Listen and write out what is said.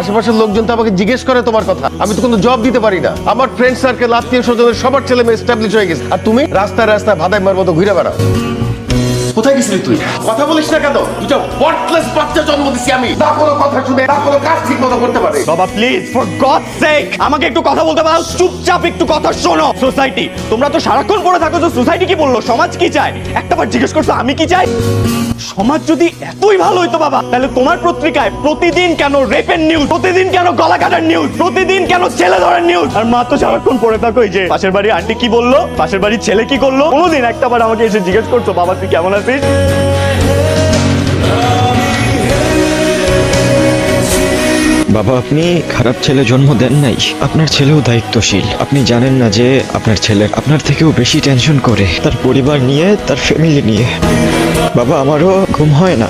আশেপাশের লোকজন তো আমাকে জিজ্ঞেস করে তোমার কথা। আমি তো কোনো জব দিতে পারি না। আমার ফ্রেন্ড সার্কেল আত্মীয় স্বজনের সবার ছেলে মেয়ে এস্টাবলিশ হয়ে গেছে। আর তুমি রাস্তায় রাস্তায় ভাদাই মার মতো ঘুরে বেড়াও। কোথায় গেছিলি তুই? কথা বলিস না কেন? দুটা ওয়ার্থলেস বাচ্চা জন্ম দিছি আমি। না কোনো কথা শুনে, না কোনো কাজ ঠিক মতো করতে পারে। বাবা প্লিজ ফর গড সেক আমাকে একটু কথা বলতে পারো, চুপচাপ একটু কথা শোনো। সোসাইটি তোমরা তো সারাক্ষণ পড়ে থাকো, যে সোসাইটি কি বলল, সমাজ কি চায়? একটাবার জিজ্ঞেস করছ, আমি কি চাই? সমাজ যদি এতই ভালো হইতো বাবা, তাহলে তোমার পত্রিকায় প্রতিদিন কেন রেপের নিউজ প্রতিদিন কেন গলা কাটার নিউজ প্রতিদিন কেন ছেলে ধরার নিউজ আর মা তো সারাক্ষণ পড়ে থাকো যে, পাশের বাড়ি আন্টি কি বলল, পাশের বাড়ির ছেলে কি করল? কোনোদিন একটাবার আমাকে এসে জিজ্ঞেস করছ, বাবা, তুই কেমন আছিস? বাবা, আপনি খারাপ ছেলে জন্ম দেন নাই। আপনার ছেলেও দায়িত্বশীল। আপনি জানেন না যে আপনার ছেলে আপনার থেকেও বেশি টেনশন করে। তার পরিবার নিয়ে, তার ফ্যামিলি নিয়ে। বাবা, আমারও ঘুম হয় না।